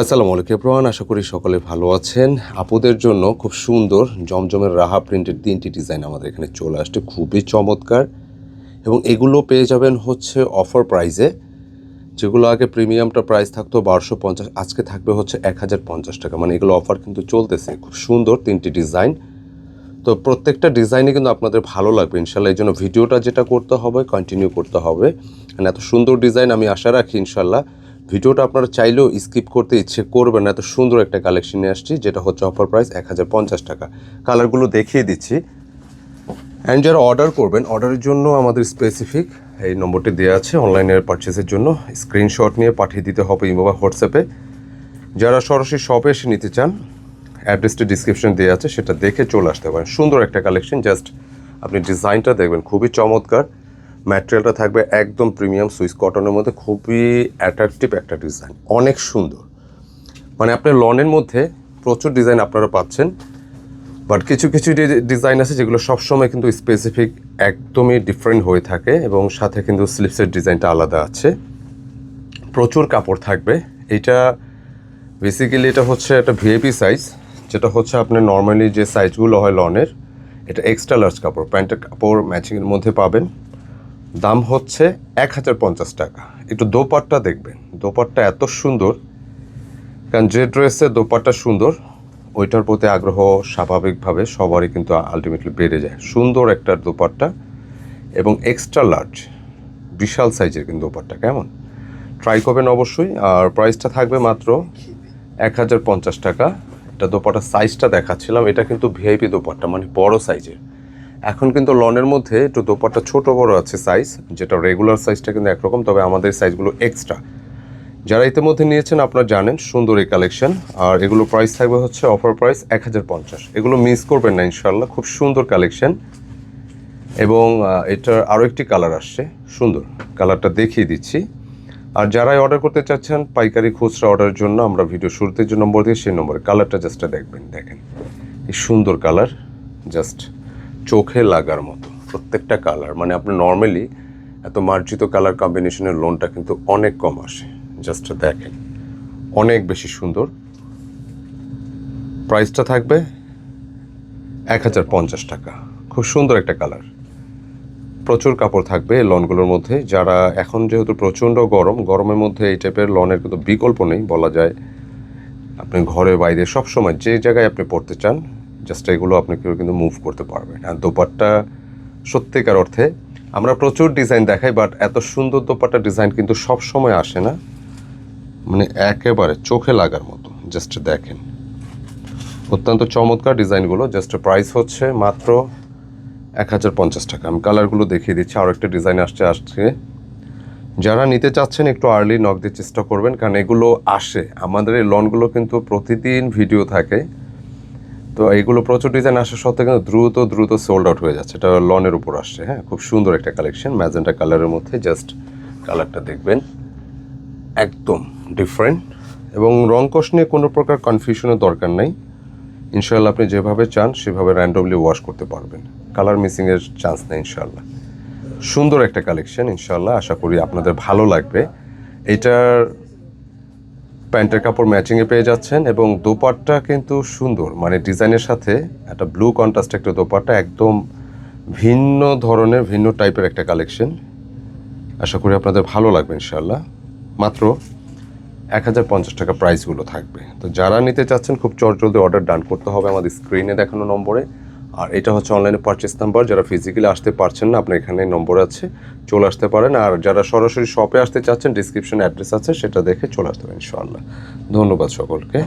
আসসালামু আলাইকুম প্রমাণ আশা করি সকলে ভালো আছেন। আপুদের জন্য খুব সুন্দর, জমজমের রাহা প্রিন্টের তিনটি ডিজাইন আমাদের এখানে চলে আসছে, খুবই চমৎকার। এবং এগুলো পেয়ে যাবেন হচ্ছে অফার প্রাইসে, যেগুলো আগে প্রিমিয়ামটা প্রাইস থাকতো বারোশো পঞ্চাশ, আজকে থাকবে হচ্ছে এক হাজার পঞ্চাশ টাকা। মানে এগুলো অফার কিন্তু চলতেছে, খুব সুন্দর তিনটি ডিজাইন। তো প্রত্যেকটা ডিজাইনে কিন্তু আপনাদের ভালো লাগবে, ইনশাল্লাহ এই জন্য ভিডিওটা যেটা করতে হবে কন্টিনিউ করতে হবে। কারণ এত সুন্দর ডিজাইন আমি আশা রাখি, ইনশাল্লাহ। ভিডিওটা আপনারা চাইলেও স্কিপ করতে ইচ্ছে করবেন না। এত সুন্দর একটা কালেকশন নিয়ে আসছি, যেটা হচ্ছে অফার প্রাইস এক হাজার পঞ্চাশ টাকা। কালারগুলো দেখিয়ে দিচ্ছি। অ্যান্ড যারা অর্ডার করবেন অর্ডারের জন্য আমাদের স্পেসিফিক এই নম্বরটি দেওয়া আছে অনলাইনের পারচেসের জন্য। স্ক্রিনশট নিয়ে পাঠিয়ে দিতে হবে ইমো বা হোয়াটসঅ্যাপে। যারা সরাসরি শপে এসে নিতে চান অ্যাড্রেসটি ডিসক্রিপশন দেওয়া আছে, সেটা দেখে চলে আসতে পারেন। সুন্দর একটা কালেকশন জাস্ট আপনি ডিজাইনটা দেখবেন, খুবই চমৎকার। ম্যাটেরিয়ালটা থাকবে একদম প্রিমিয়াম সুইস কটনের মধ্যে, খুবই অ্যাট্রাকটিভ একটা ডিজাইন অনেক সুন্দর। মানে আপনার লনের মধ্যে প্রচুর ডিজাইন আপনারা পাচ্ছেন বাট কিছু কিছু ডিজাইন আছে যেগুলো সবসময় কিন্তু স্পেসিফিক একদমই ডিফারেন্ট হয়ে থাকে এবং সাথে কিন্তু স্লিপসের ডিজাইনটা আলাদা আছে। প্রচুর কাপড় থাকবে। এটা বেসিক্যালি এটা হচ্ছে একটা ভিআইপি সাইজ যেটা হচ্ছে আপনার নর্মালি যে সাইজগুলো হয় লনের, এটা এক্সট্রা লার্জ কাপড়, প্যান্টের কাপড় ম্যাচিংয়ের মধ্যে পাবেন। দাম হচ্ছে এক হাজার পঞ্চাশ টাকা। একটু দোপাট্টা দেখবেন। দোপাট্টা এত সুন্দর। কারণ যে ড্রেসের দোপাট্টা সুন্দর, ওইটার প্রতি আগ্রহ স্বাভাবিকভাবে সবারই কিন্তু আলটিমেটলি বেড়ে যায়। সুন্দর একটা দোপাট্টা এবং এক্সট্রা লার্জ বিশাল সাইজের কিন্তু দোপাট্টা। কেমন? ট্রাই করবেন অবশ্যই। আর প্রাইসটা থাকবে মাত্র এক হাজার পঞ্চাশ টাকা। এটা দোপাট্টার সাইজটা দেখাচ্ছিলাম। এটা কিন্তু ভিআইপি দোপাট্টা মানে বড় সাইজের এখন কিন্তু লনের মধ্যে একটু দোপাট্টা ছোট বড় আছে সাইজ যেটা রেগুলার সাইজটা কিন্তু একরকম, তবে আমাদের সাইজগুলো এক্সট্রা যারা ইতিমধ্যে নিয়েছেন আপনারা জানেন, সুন্দর এই কালেকশন আর এগুলো প্রাইস থাকবে হচ্ছে অফার প্রাইস এক হাজার পঞ্চাশ। এগুলো মিস করবেন না ইনশাল্লাহ খুব সুন্দর কালেকশন এবং এটার আরও একটি কালার আসছে, সুন্দর। কালারটা দেখিয়ে দিচ্ছি। আর যারাই অর্ডার করতে চাচ্ছেন, পাইকারি খুচরা অর্ডারের জন্য আমরা ভিডিও শুরুতে যে নম্বর দিয়ে সেই নম্বরে কালারটা জাস্টটা দেখবেন, দেখেন। এই সুন্দর কালার জাস্ট চোখে লাগার মতো, প্রত্যেকটা কালার মানে আপনি নর্মালি এত মার্জিত কালার কম্বিনেশনের লোনটা কিন্তু অনেক কম আসে। জাস্ট দেখেন, অনেক বেশি সুন্দর। প্রাইসটা থাকবে এক হাজার পঞ্চাশ টাকা। খুব সুন্দর একটা কালার প্রচুর কাপড় থাকবে লনগুলোর মধ্যে। যারা এখন যেহেতু প্রচণ্ড গরম, গরমের মধ্যে এই টাইপের লনের কিন্তু বিকল্প নেই, বলা যায়। আপনি ঘরে বাইরে সব সময় যে জায়গায় আপনি পড়তে চান জাস্ট এগুলো আপনি কেউ কিন্তু মুভ করতে পারবেন। আর দোপাট্টা সত্যিকার অর্থে আমরা প্রচুর ডিজাইন দেখাই বাট এত সুন্দর দোপাট্টা ডিজাইন কিন্তু সব সময় আসে না। মানে একেবারে চোখে লাগার মতো জাস্ট দেখেন। অত্যন্ত চমৎকার ডিজাইনগুলো জাস্ট প্রাইস হচ্ছে মাত্র এক হাজার পঞ্চাশ টাকা। আমি কালারগুলো দেখিয়ে দিচ্ছি আরও একটা ডিজাইন আসছে আসছে যারা নিতে চাচ্ছেন একটু আর্লি নক দিয়ে চেষ্টা করবেন, কারণ এগুলো আসে। আমাদের এই লনগুলো কিন্তু প্রতিদিন ভিডিও থাকে। তো এইগুলো প্রচুর ডিজাইন আসা সত্ত্বেও কিন্তু দ্রুত দ্রুত সোল্ড আউট হয়ে যাচ্ছে। এটা লনের উপর আসছে হ্যাঁ? খুব সুন্দর একটা কালেকশন ম্যাজেন্টা কালারের মধ্যে জাস্ট কালারটা দেখবেন। একদম ডিফারেন্ট এবং রংকশ নিয়ে কোনো প্রকার কনফিউশনের দরকার নেই। ইনশাল্লাহ আপনি যেভাবে চান, সেভাবে র্যান্ডমলি ওয়াশ করতে পারবেন। কালার মিসিংয়ের চান্স নেই ইনশাল্লাহ সুন্দর একটা কালেকশন ইনশাল্লাহ আশা করি আপনাদের ভালো লাগবে। এটার প্যান্টের কাপড় ম্যাচিংয়ে পেয়ে যাচ্ছেন এবং দোপাট্টা কিন্তু সুন্দর। মানে ডিজাইনের সাথে একটা ব্লু কন্ট্রাস্ট একটা দোপাট্টা একদম ভিন্ন ধরনের, ভিন্ন টাইপের একটা কালেকশন আশা করি আপনাদের ভালো লাগবে ইনশাল্লাহ মাত্র এক হাজার পঞ্চাশ টাকা প্রাইসগুলো থাকবে। তো যারা নিতে চাচ্ছেন, খুব চটজলদি অর্ডার ডান করতে হবে আমাদের স্ক্রিনে দেখানো নম্বরে। আর এটা হচ্ছে অনলাইনে পারচেস নাম্বার যারা ফিজিক্যালি আসতে পারছেন না, আপনার এখানে নম্বর আছে, চলে আসতে পারেন। আর যারা সরাসরি শপে আসতে চাচ্ছেন ডিসক্রিপশন অ্যাড্রেস আছে, সেটা দেখে চলে আসতে পারেন, ইনশাআল্লাহ। ধন্যবাদ সকলকে।